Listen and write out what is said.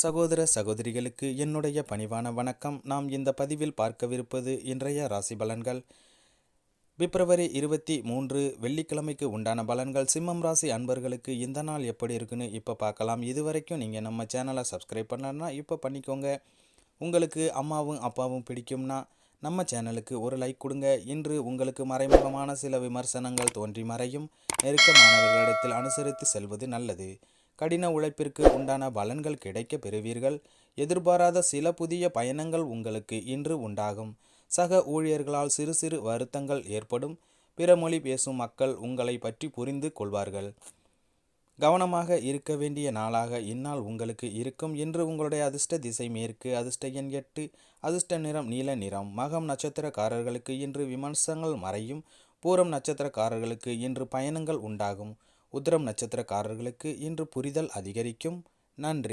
சகோதர சகோதரிகளுக்கு என்னுடைய பணிவான வணக்கம். நாம் இந்த பதிவில் பார்க்கவிருப்பது இன்றைய ராசி பலன்கள். பிப்ரவரி இருபத்தி மூன்று வெள்ளிக்கிழமைக்கு உண்டான பலன்கள். சிம்மம் ராசி அன்பர்களுக்கு இந்த நாள் எப்படி இருக்குன்னு இப்போ பார்க்கலாம். இது வரைக்கும் நீங்கள் நம்ம சேனலை சப்ஸ்கிரைப் பண்ணலன்னா இப்போ பண்ணிக்கோங்க. உங்களுக்கு அம்மாவும் அப்பாவும் பிடிக்கும்னா நம்ம சேனலுக்கு ஒரு லைக் கொடுங்க. இன்று உங்களுக்கு மறைமுகமான சில விமர்சனங்கள் தோன்றி மறையும். நெருக்கமானவர்களிடத்தில் அனுசரித்து செல்வது நல்லது. கடின உழைப்பிற்கு உண்டான பலன்கள் கிடைக்க பெறுவீர்கள். எதிர்பாராத சில புதிய பயணங்கள் உங்களுக்கு இன்று உண்டாகும். சக ஊழியர்களால் சிறு சிறு வருத்தங்கள் ஏற்படும். பிற மொழி பேசும் மக்கள் உங்களை பற்றி புரிந்து கொள்வார்கள். கவனமாக இருக்க வேண்டிய நாளாக இந்நாள் உங்களுக்கு இருக்கும். இன்று உங்களுடைய அதிர்ஷ்ட திசை மேற்கு அதிர்ஷ்ட எண் எட்டு அதிர்ஷ்ட நிறம் நீல நிறம். மகம் நட்சத்திரக்காரர்களுக்கு இன்று விமர்சனங்கள் மறையும். பூரம் நட்சத்திரக்காரர்களுக்கு இன்று பயணங்கள் உண்டாகும். உத்திரம் நட்சத்திரக்காரர்களுக்கு இன்று புரிதல் அதிகரிக்கும். நன்றி.